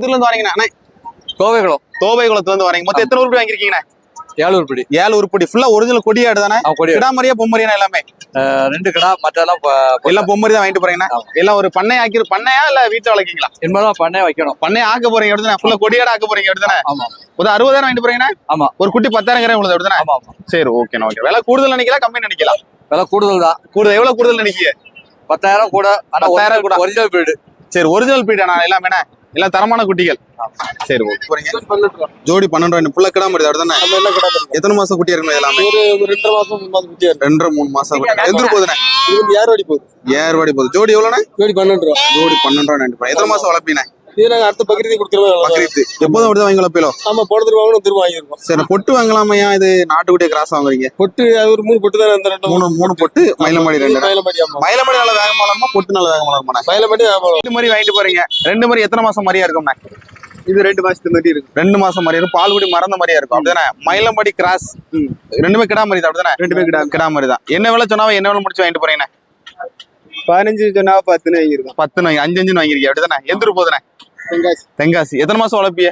இதுல இருந்து வரீங்கண்ணா. அண்ணே, கோவைக்குளம் தோவை குளத்துல இருந்து வரீங்க. மொத்தம் எத்தனை உருப்படி வாங்கிருக்கீங்கண்ணே? ஏழூர் படி ஏழு உருப்படி. ஃபுல்லா ஒரிஜினல் கொடியாடு தானே? அவன் கொடி கிடாமரியா பொம்மரியா எல்லாமே? ரெண்டு கடா மற்றெல்லாம் எல்லாம் பொம்மரி தான் வாங்கிட்டு போறீங்கண்ணா? ஆமா. எல்லாம் ஒரு பண்ணை ஆக்கி பண்ணையா இல்ல வீட்டுல வளர்க்கீங்களா? இனிமேதான் பண்ணே வைக்கணும். பண்ணை ஆக்க போறீங்க அப்படிதானே? ஃபுல்லா கொடியாடு ஆக்க போறீங்க அப்படிதானே? ஆமா. ஒரு அறுபதாயிரம் வாங்கிட்டு போறீங்கண்ணா? ஆமா. ஒரு குட்டி பத்தாயிரம் கிராம் உள்ளது அப்படிதானே? ஆமா சரி ஓகேண்ணா ஓகே விலை கூடுதல் நினைக்கலாம் கம்மி நினைக்கலாம். விலை கூடுதல் தான். கூடுதல் எவ்வளவு கூடுதல் நினைக்கிய பத்தாயிரம் கூட ஆனா பத்தாயிரம் கூட. ஒரிஜினல் வீடு சரி ஒரிஜினல் பீடாண்ணா எல்லாமே? எல்லாம் தரமான குட்டிகள். சரி ஓகே. போறீங்க ஜோடி பன்னெண்டு ரூபாய். புள்ள கிடாம வருது அப்படிதானே எத்தனை மாசம் குட்டி இருக்கணும் எல்லாமே? ஒரு ரெண்டரை மாசம் மூணு மாசம் குட்டியா இருக்கு. ரெண்டரை மூணு மாசம் குட்டி. எந்த ஊர் போகுதுண்ணே இது வந்து யார் வாடி போகுது. ஏர்வாடி போகுது. ஜோடி எவ்வளோண்ணே? ஜோடி பன்னெண்டு ரூபா. ஜோடி பன்னெண்டு ரூபா எத்தனை மாசம் வளர்ப்பீங்க இது நாங்க அடுத்த பக்கத்து கொடுத்துருவோம். பக்ரீத்து எப்போதும் அப்படிதான் வாங்கி வளர்ப்பீங்களோ ஆமா போன திரும்ப வாங்கணும் திரும்ப வாங்கியிருக்கோம். சரி பொட்டு வாங்கலாமையா? இது நாட்டுக்குட்டிய கிராஸ் வாங்குறீங்க. பொட்டு அது ஒரு மூணு பொட்டு தான் அந்த ரெண்டு மூணு மூணு பொட்டு மயிலமாடி ரெண்டு. மயிலமாடி ஆமா. மயிலமாடி நல்ல வேகம் வளருமா பொட்டு நல்ல வேகம் வளருமாண்ணே மயிலமாடி ரெண்டு மாதிரி வாங்கிட்டு போறீங்க. ரெண்டு மாதிரி எத்தனை மாசம் மாதிரியா இருக்கும்ண்ணே இது ரெண்டு மாசத்து மாதிரி ரெண்டு மாசம் மாதிரி இருக்கும். பால்குடி மறந்த மாதிரியா இருக்கும். அப்படிதானே? மயிலம்படி கிராஸ். ரெண்டுமே கிடா மாதிரி தான் அப்படிதானே? ரெண்டுமே கிடா. கிடா மாதிரி தான். என்ன விலை சொன்னாவோ என்ன விலை முடிச்சு வாங்கிட்டு போறீங்கண்ணே? பதினஞ்சு சொன்னா பத்துன்னு வாங்கியிருக்கோம். பத்து வாங்கி அஞ்சு அஞ்சு வாங்கிருக்கீங்க அப்படிதானே? எந்த ஊர் வெங்காயம் தென்காசி. எத்தனை மாசம் வளர்ப்பிய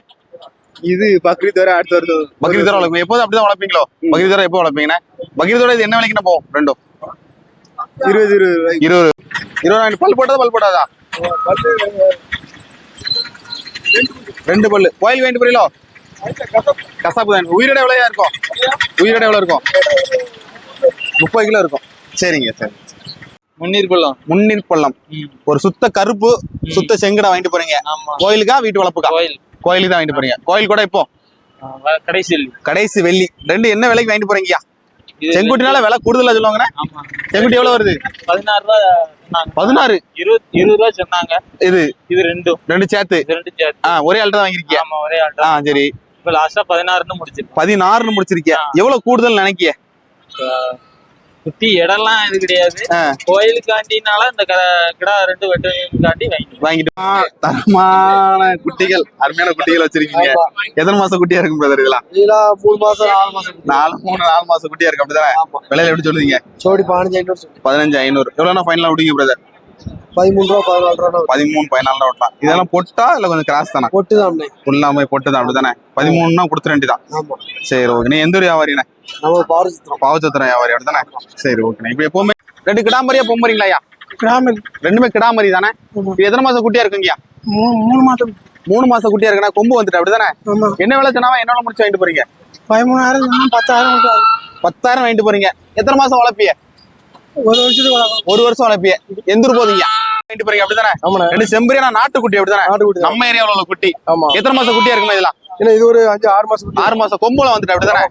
இது பக்ரீத் வர அடுத்த வருது பக்ரீத் தர வளர்ப்பீங்க. எப்போதும் அப்படிதான் வளர்ப்பீங்களோ? பக்ரீத் தர எப்போ வளர்ப்பீங்கண்ணே? பக்ரீத்தோட இது என்ன விலைக்குண்ணே போகும்? ரெண்டும். இருபது இருபது இருபது. இருபது பல் போட்டதா பல் போட்டாதா ரெண்டு பல்லு. கோயில் வாங்கிட்டு போறீங்களோ? கசாப்பு தான். உயிரிட எவ்வளோயா இருக்கும்? உயிரிட எவ்வளோ இருக்கும்? முப்பது கிலோ இருக்கும். சரிங்க சரி. முன்னீர் பள்ளம் முன்னீர் பள்ளம் ஒரு சுத்த கருப்பு சுத்த செங்கடை வாங்கிட்டு போறீங்க. கோயிலுக்கா வீட்டு வளர்ப்புக்கா? கோயில். கோயிலுக்கு தான் வாங்கிட்டு போறீங்க. கோயில் கூட இப்போ? கடைசியில் கடைசி வெள்ளி. ரெண்டு என்ன விலைக்கு வாங்கிட்டு போறீங்கயா செங்குட்டினால விலை கூடுதலா சொல்லுவாங்கண்ணே. ஆமா. செங்குட்டி எவ்வளவு வருது? பதினாறு ரூபா பதினாறு? இருபது இருபது ரூபா சொன்னாங்க. இது? இது ரெண்டும். ரெண்டு சேர்த்து? ரெண்டு சேர்த்து. ஒரே ஆள்கிட்ட தான் வாங்கிருக்கியா ஆமா ஒரே ஆள் ஆ சரி. இப்ப லாஸ்டா பதினாறுன்னு முடிச்சிருக்கோம். பதினாறுன்னு முடிச்சிருக்கியா? எவ்வளவு கூடுதல் நினைக்கிய? சுத்தி இடம்லாம் இது கிடையாது. கோயிலுக்காண்டினால இந்த க- கிடா ரெண்டு வெட்டுக்காண்டி வாங்கிட்டு வாங்கிட்டு தரமான குட்டிகள் அருமையான குட்டிகள் வச்சிருக்கீங்க. எத்தனை மாசம் குட்டியா இருக்கும் பிரதர் இதெல்லாம்? இதெல்லாம் மூணு மாசம் நாலு மாசம் நாலு மூணு நாலு மாசம் குட்டியா இருக்கு அப்படிதானே? விலையில எப்படி சொல்லுவீங்க? ஜோடி பதினஞ்சு ஐநூறு பதினஞ்சு ஐநூறு. எவ்வளோனா ஃபைனலா விடுங்க பிரதர் பதிமூணு ரூபா பதினாலு ரூபா பதிமூணு பதினாலு ரூபா இதெல்லாம் பொட்டா இல்ல கொஞ்சம் கிராஸ் தானே? பொட்டு தான் ஃபுல்லாமே பொட்டு தான் அப்படிதானே பதிமூணுனா வேண்டியதான் ஆமா. சரி ஓகே நீ எந்த ஒரு வியாபாரிண்ணே? நம்ம பாரு சித்திரம் பாவச்சத்திரம் வியாபாரி அப்படிதானே? சரி ஓகே இப்போ எப்பவுமே ரெண்டு கிடாமரியா பொம்பரிங்களா ஐயா? கிராம ரெண்டுமே கிடாமரி தானே? இது எத்தனை மாசம் குட்டியா இருக்குங்கய்யா? மூணு மாசம். மூணு மாசம் குட்டியா இருக்குன்னா கொம்பு வந்துட்டு அப்படிதானே? ஆமா. என்ன விலை சொன்னாவா? என்ன முடிச்சு வாங்கிட்டு போறீங்க? பதிமூணாயிரம் பத்தாயிரம் பத்தாயிரம் வாங்கிட்டு போறீங்க. எத்தனை மாசம் வளர்ப்பிய? ஒரு வருஷத்துக்கு ஒரு வருஷம் வளர்ப்பிய. எந்த ஊர் போதீங்க அப்படிதானே? அப்படிதானே? நாட்டுக்குட்டி. தான். நம்ம ஏரியாவுல உள்ள குட்டி. எத்தனை மாசம் குட்டியா இருக்குமா இதெல்லாம் இது ஒரு அஞ்சு ஆறு மாசம். ஆறு மாசம் கொம்புல வந்துட்டு அப்படிதானே.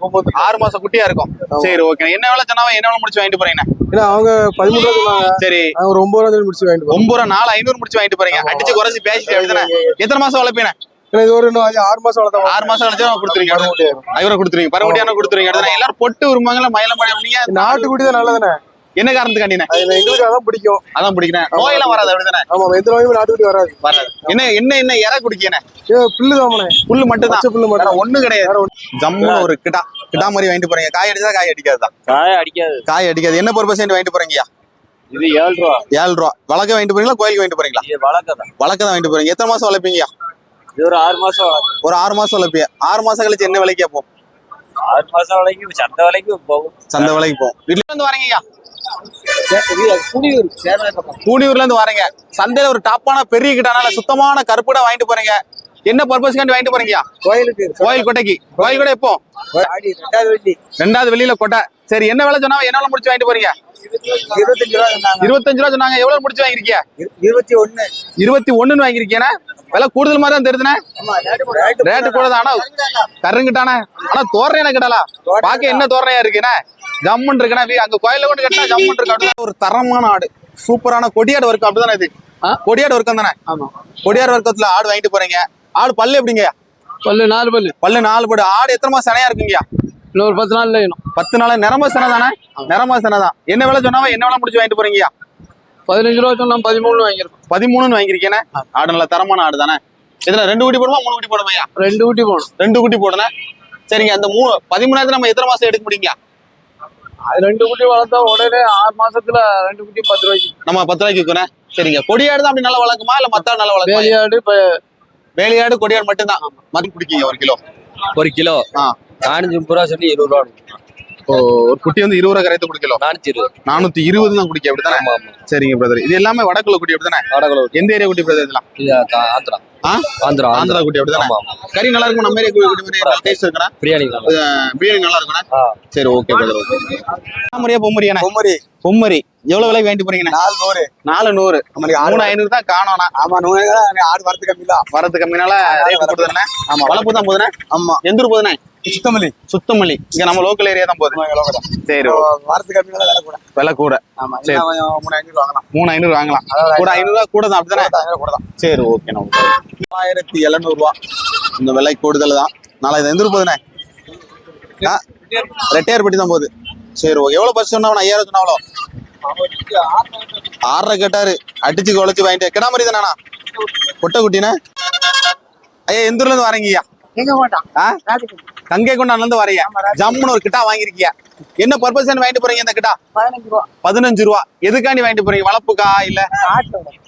ஆறு மாசம் குட்டியா இருக்கும். சரி ஓகே என்ன விலை சொன்னாவா என்ன விலை முடிச்சு வாங்கிட்டு போறீங்க? இல்ல அவங்க பதிமூணு ரூபா சொன்னாங்க. சரி. அவங்க ஒன்பது ரூபா முடிச்சு வாங்கிட்டு ஒன்பது ரூபா நாலு ஐநூறு முடிச்சு வாங்கிட்டு போறீங்க. அடிச்சு குறைச்சு பேசிட்டு அப்படிதானே? எத்தனை மாசம் வளர்ப்பீங்க? இல்ல இது ஒரு ஆறு மாசம் வளர்த்தா ஆறு மாசம் கழிச்சு கொடுத்துருங்க ஐநூறு கொடுத்துருங்க பரவட்டியான கொடுத்துருங்க அப்படிதானே? எல்லாரும் பொட்டு விரும்பாங்களா மயிலம் பண்ணீங்க நாட்டுக்குட்டி தான் நல்லதானே என்ன காரணத்துக்காண்டினே அது எங்களுக்கு அதான் பிடிக்கும். அதான் பிடிக்கிறேன். நோயெல்லாம் வராது அப்படிதானே ஆமா எந்த நோயும் வராது. வராது. என்ன என்ன என்ன? இற குடிக்கனே? ஏ புல்லு தாமனே புல்லு மட்டும் தான் புல்லு மட்டும். ஒண்ணு கிடையாது. ஜம்முன்னு ஒரு கிட்டா கிட்டா மாதிரி வாங்கிட்டு போறீங்க. காய் அடிச்சா காய் அடிக்காதுதான். காய அடிக்காது. காய் அடிக்காது. என்ன பர்பஸ் வாங்கிட்டு போறீங்கயா இது ஏழு ரூபா. ஏழு ரூபா. வழக்க வாங்கிட்டு போறீங்களா? கோயிலுக்கு வாங்கிட்டு போறீங்களா? வழக்கம் வழக்க தான். வாங்கிட்டு போறீங்க. எத்தனை மாசம் வளர்ப்பீங்கயா இது ஒரு ஆறு மாசம் ஒரு ஆறு மாசம் வளர்ப்பீங்க. ஆறு மாசம் கழிச்சு என்ன விலைக்கு போகும் ஆறு மாசம் வரைக்கும் சந்தை வரைக்கும் போகும். சந்தை விலைக்கு போகும். வீட்டுல இருந்து வரீங்கய்யா குடியூர் சேர்ந்த பக்கம் கூனியூர்ல இருந்து வரீங்க. சந்தையில ஒரு டாப்பான பெரிய கிட்டானால சுத்தமான கருப்புடா வாங்கிட்டு போறீங்க. என்ன பர்பஸ்க்காண்டி வாங்கிட்டு போறீங்கயா கோயிலுக்கு கோயில் கொட்டைக்கு கோயில் கொட்டை எப்போ? ரெண்டாவது வெளியில கொட்டை சரி என்ன விலை சொன்னா என்ன விலை முடிச்சு வாங்கிட்டு போறீங்க? இருபத்தஞ்சு ரூபா சொன்னாங்க. இருபத்தஞ்சு ரூபா சொன்னாங்க. எவ்வளவு முடிச்சு வாங்கிருக்கீங்க இருபத்தி ஒண்ணு. இருபத்தி ஒண்ணுன்னு வாங்கிருக்கீங்க விலை கூடுதல் மாதிரி தான் தெரியுதுண்ணே. ரேட்டு கூட தான் ஆனா கருங்கிட்டானே ஆனா தோரணையான கிடலா பாக்க என்ன தோரணையா இருக்குண்ணே? ஜம்முன் இருக்குண்ணே வீ- அங்க கோயில கொண்டு கட்டினா ஜம்முன் இருக்கு. அப்படிதான் ஒரு தரமான ஆடு. சூப்பரான கொடியாடு வர்க்கம். அப்படிதானே இது? கொடியாடு வர்க்கம் தானே? ஆமா. கொடியாடு வர்க்கத்துல ஆடு வாங்கிட்டு போறீங்க. ஆடு பல்லு எப்படிங்க? பல்லு நாலு பல்லு. பல்லு நாலு படு ஆடு எத்தனை மாசம் சனையா இருக்குங்கய்யா இன்னும் ஒரு பத்து வேணும். பத்து நாள் நிறம சனை தானே? நிறம சனை தான். என்ன விலை சொன்னாவோ என்ன விலை முடிச்சு வாங்கிட்டு போறீங்கய்யா பதினஞ்சு ரூபா சொன்னா பதிமூணு வாங்கியிருக்கோம். பதிமூணுன்னு வாங்கிருக்கேனே ஆடு நல்ல தரமான ஆடு தானே? இதுல ரெண்டு குட்டி போடுமா மூணு குட்டி போடுமையா? ரெண்டு ஊட்டி போகணும் ரெண்டு குட்டி போடுனேன் சரிங்க அந்த மூணு பதிமூணாயிரத்து நம்ம எத்தனை மாசம் எடுக்க முடியுங்க? அது ரெண்டு குட்டி வளர்த்தா உடனே ஆறு மாசத்துல ரெண்டு குட்டி பத்து ரூபாய்க்கு நம்ம பத்து ரூபாய்க்கு விற்கிறேன் சரிங்க. கொடியாடு தான் அப்படி நல்லா வளர்க்குமா இல்ல மத்த ஆடு நல்லா வளர்க்குமா? வேலையாடு இப்ப வேலையாடு கொடியாடு மட்டும்தான். மதி பிடிக்கீங்க ஒரு கிலோ. ஒரு கிலோ? ஆ. நானூத்தி முப்பது ரூபா சொல்லி இருபது ரூபா ஓ ஒரு குட்டி வந்து இருபது ரூபா கரைத்து குடிக்கலோ? நானூத்தி இருபது. நானூத்தி இருபது தான் குடிக்க அப்படிதானே சரிங்க பிரதர் இது எல்லாமே வடக்குள்ள குட்டி அப்படிதானே வடகுல எந்த ஏரியா குட்டி பிரதர் இதெல்லாம்? ஆந்திரா? ஆந்திரா ஆந்திரா. குட்டி அப்படிதானே கறி நல்லா இருக்கும் நம்ம ஏரியா குட்டி மாதிரி டேஸ்ட் இருக்கா பிரியாணி நல்லா. பிரியாணி நல்லா இருக்குண்ணா? ஆ. சரி ஓகே பிரதர் ஓகே பொம்மரியா பொம்மரியாண்ணா பொம்மரி. பொம்மரி. எவ்வளவு விலைக்கு வாங்கிட்டு போறீங்கண்ணா? நாலு நூறு. நாலு நூறு. மூணு ஐநூறு தான் காணோண்ணா ஆமா நூறு ஆடு வரது கம்மி தான் வரது கம்மினால ரேட் ஆமா. வளர்ப்பு தான் போதுண்ணே ஆமா. எந்த ஊர் போதுண்ணே சுத்தமல்லி. சுத்தமல்லி. இங்க நம்ம லோக்கல் ஏரியா தான் போகுது. சரி வரது கம்மி தான் வேலை கூட. விலை கூட. ஆமா சரி. மூணு ஐநூறு வாங்கலாம். மூணு ஐநூறு வாங்கலாம். கூட ஐநூறு ரூபா கூட தான் அப்படிதானே? ஐநூறு கூட தான். சரி ஓகே நம்ம ஆயிரத்தி எழுநூறு ரூபா இந்த விலை கூடுதல் தான். நாளை இது எந்த ஊர் போகுதுண்ணே? ஆ? ரெட்டையார்பட்டி தான் போகுது. சரி ஓகே எவ்வளவு பஸ் சொன்னா ஐயாயிரம் சொன்னாவளோ? ஆறரை கேட்டாரு. அடிச்சு குழச்சு வாங்கிட்டு. கிடா மாதிரி தானே கொட்டை குட்டினே ஐயா எந்த ஊர்ல இருந்து வரீங்க ஐயா? எங்க மாட்டான் ஆ? கங்கை கொண்டான்ல இருந்து வரீங்க ஜம்முன்னு ஒரு கிட்டா வாங்கிருக்கியா என்ன பர்பஸ் வாங்கிட்டு போறீங்க இந்த கிட்டா? பதினஞ்சு ரூபா. எதுக்காண்டி வாங்கிட்டு போறீங்க? வளர்ப்புக்கா இல்ல?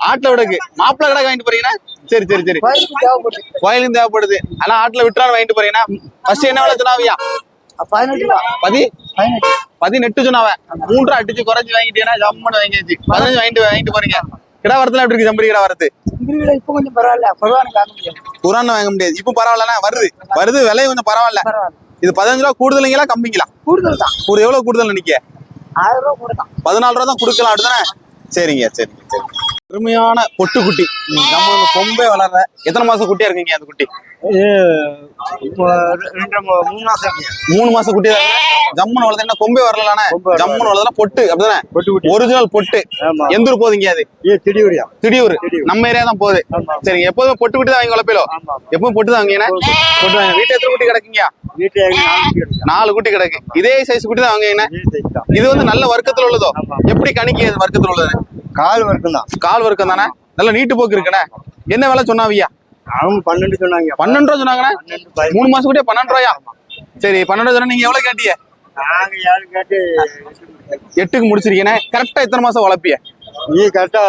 ஆட்டுல விடக்கு. மாப்பிள்ளை கடை வாங்கிட்டு போறீங்கன்னா சரி சரி சரி. கோயிலுக்கு தேவைப்படுது. ஆனா ஆட்டுல விட்டுறான்னு வாங்கிட்டு போறீங்கன்னா ஃபர்ஸ்ட் என்ன விலை சொன்னாவியா? பதி? பதினெட்டு. பதினெட்டு சொன்னாவ. மூன்று அடிச்சு குறைச்சு வாங்கிட்டீங்கன்னா ஜம்முன்னு வாங்கியாச்சு. பதினஞ்சு வாங்கிட்டு வாங்கிட்டு போறீங்க. கிடா வரத்துல எப்படி இருக்கு? ஜம்பரி கிடா வரது இங்கிலீஷ்ல இப்போ கொஞ்சம் பரவாயில்ல பொதுவான காக்க முடியாது. குரான் வாங்க முடியாது. இப்போ பரவாயில்லண்ணா வருது. வருது விலை கொஞ்சம் பரவாயில்ல. இது பதினஞ்சு ரூபா கூடுதலுங்களா கம்மிங்களா கூடுதல் தான். ஒரு எவ்வளவு கூடுதல் நிக்க ஆயிரம் ரூபா கூட தான். பதினாலு ரூபா தான் கொடுக்கலாம் அப்படிதானே? சரிங்க சரிங்க சரி அருமையான பொட்டுக்குட்டி. நம்ம கொம்பே வளர்ற. எத்தனை மாசம் குட்டியா இருக்கீங்க அந்த குட்டி? மூணு மாசம் மூணு மாசம் குட்டியா வளர்த்தா கொம்பே வரலானே ஜம்முன்னு வளர்த்தா பொட்டு அப்படிதானே? பொட்டு குட்டி ஒரிஜினல் பொட்டு எந்த ஊர் போகுதுங்க அது? ஏ திடீரியா திடீர் நம்ம ஏரியா தான் போகுது. சரிங்க. எப்போதும் பொட்டு குட்டி தான் வாங்கி வளர்ப்பீங்களோ ஆமா எப்பவும் பொட்டு தான் வாங்கினேன் பொட்டு வாங்க. வீட்டுல எத்தனை குட்டி கிடக்குங்க? நாலு குட்டி கிடக்கு. இதே சைஸ் குட்டி தான் வாங்கினேன் இது வந்து நல்ல வர்க்கத்துல உள்ளதோ. எப்படி கணிக்கு வர்க்கத்துல உள்ளது? கால் வரைக்கும் தான் கால் வர்க்கம் தானே? நல்ல நீட்டு போக்கு இருக்குண்ணே. என்ன விலை சொன்னாவியா? அவங்க பன்னெண்டு சொன்னாங்க. பன்னெண்டு ரூபா சொன்னாங்கண்ணே மூணு மாசம் குட்டியா பன்னெண்டு ரூபாயா? சரி பன்னெண்டு சொன்னா நீங்க எவ்வளவு கேட்டீங்க? யாரு எட்டுக்கு முடிச்சிருக்கீங்க கரெக்டா எத்தனை மாசம் வளர்ப்பிய? நீ கரெக்டா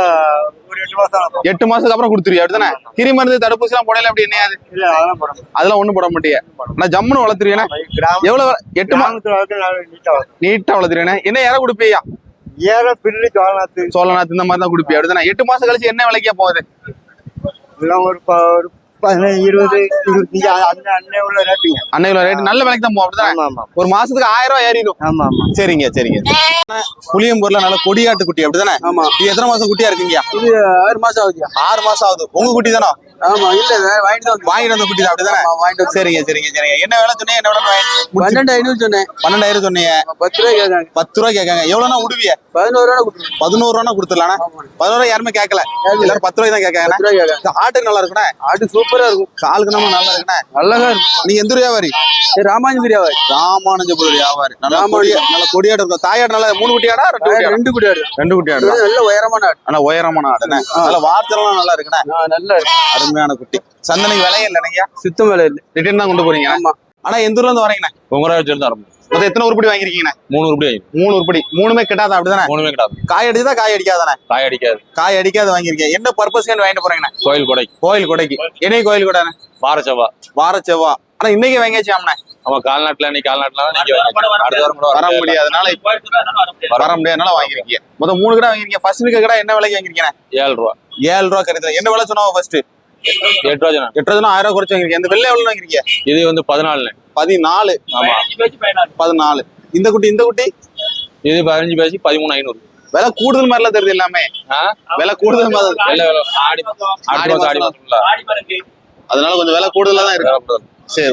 எட்டு மாசம். எட்டு மாசத்துக்கு அப்புறம் கொடுத்துருவியா? அப்படிதானே? கிரி மருந்து தடுப்பூசி எல்லாம் போடல அப்படி என்ன அதெல்லாம் ஒண்ணும் போட மாட்டிய. நான் ஜம்முன்னு வளர்த்துருவேன் எவ்வளவு எட்டு மா கிராமத்துல வளர்த்து நாலு நீட்டா வளர்த்து நீட்டா வளர்த்துருவேன் என்ன இற கொடுப்பியா? ஏற பில்லு சோழநாத்து சோழநாத் இந்த மாதிரி தான் குடிப்பியா அப்படிதானே எட்டு மாசம் கழிச்சு என்ன விலைக்கா போகுது? எல்லாம் ஒரு ப- ஒரு பதினஞ்சு இருபது இருபத்தஞ்சு அந்த அன்னை உள்ள ரேட்டுங்க. அன்னைக்கு ரேட் நல்ல விலைக்கு தான் போகும் அப்படிதானே? ஆமா ஆமா. ஒரு மாசத்துக்கு ஆயிரம் ரூபாய் ஏறிடும். ஆமா ஆமா. சரிங்க சரிங்க. புளியம்பூர்ல நல்ல கொடியாட்டு குட்டி அப்படிதானே? ஆமா. இது எத்தனை மாசம் குட்டியா இருக்கீங்க? இது ஆறு மாசம் ஆகுது ஆறு மாசம் ஆகுது. உங்க குட்டி தானே? ஆமா இல்ல வாங்கிட்டு வாங்கிட்டு வந்த குட்டி தான் அப்படிதானே வாங்கிட்டு சரிங்க சரிங்க சரிங்க. என்ன வேலை சொன்னீங்க? என்ன வேலை வாங்கி- பன்னெண்டு ஐநூறு சொன்னேன். பன்னெண்டாயிரம் சொன்னீங்க. பத்து ரூபாய் கேட்காங்க. பத்து ரூபா கேட்காங்க. எவ்வளவுனா விடுவிய பதினோரு ரூபா கொடுத்துருங்க. பதினோரு ரூபா கொடுத்துடலாம் பதினோரு ரூபா யாருமே கேட்கல. எல்லாரும் பத்து ரூபாய் தான் கேட்காங்க ரூபாய் ஆட்டுக்கு நல்லா இருக்குண்ணே? ஆட்டு சூப்பரா இருக்கும். காலுக்கு நம்ம நல்லா இருக்குண்ணே? நல்லா இருக்கும். நீங்க எந்த வியாபாரி? சரி ராமாஞ்சபுரி ஆவாது ராமானுஜபுரம் வியாபாரி. நல்லா கொடியா நல்ல கொடியாடு இருக்கும். தாயாடு நல்லா மூணு குட்டியாடா ரெண்டு குட்டியாடா? ரெண்டு குட்டியாடு. நல்ல உயரமான ஆடு. நல்லா உயரமான ஆடுண்ணே. நல்ல வார்த்தைலாம் நல்லா இருக்குண்ணே. அருமையான குட்டி. சந்தனைக்கு விலையே இல்லைங்க சுத்தம் வேலை இல்லை. ரிட்டர்ன் தான் கொண்டு போறீங்க. ஆமா. ஆனா எந்த ஊர்ல இருந்து வரீங்கண்ணே பொங்கராஜ் இருந்து ஆரம்பம் மொத்தம் எத்தனை உருப்படி வாங்கிருக்கீங்கண்ணே மூணு உருப்படி மூணு உருப்படி. மூணுமே கிட்டாதான் அப்படிதானே? மூணுமே கிடாது காய் அடிச்சதா காய் அடிக்காதானே? காய் அடிக்காது. காய் அடிக்காத வாங்கிருக்கீங்க என்ன பர்பஸ்க்கு வாங்கிட்டு போறீங்கண்ணே? கோயில் கொடை. கோயில் கொடைக்கு. என்னைக்கு கோயில் கொடைண்ணே வார செவ்வா வார செவ்வா ஆனா இன்னைக்கு வாங்கியாச்சாம்ண்ணே? நம்ம கால்நாட்டுல நீ கால்நாட்டுல வர முடியாதனால இப்ப வர முடியாதனால வாங்கிருக்கீங்க மொத்தம் மூணு கடை வாங்கிருக்கீங்க ஃபர்ஸ்ட் கடை என்ன விலைக்கு வாங்கிருக்கீங்க ஏழு ரூபா. ஏழு ரூபா கருத்துல என்ன விலை சொன்னாவோ ஃபர்ஸ்ட் எட்டு ரூபா. எட்டு ரூபா ஆயிரம் ரூபா குறைச்சு வாங்கிருக்கீங்க இந்த வெள்ளை எவ்வளவு வாங்கிருக்கீங்க இது வந்து பதினாலு பதினாலு. ஆமா. பதினாலு. இந்த குட்டி இந்த குட்டி? இது பதினஞ்சு பேசி பதிமூணு ஐநூறு. விலை கூடுதல் மாதிரிலாம் தெரியுது எல்லாமே? விலை கூடுதல் மாதிரி அதனால கொஞ்சம் விலை கூடுதலா தான் இருக்கு. சரி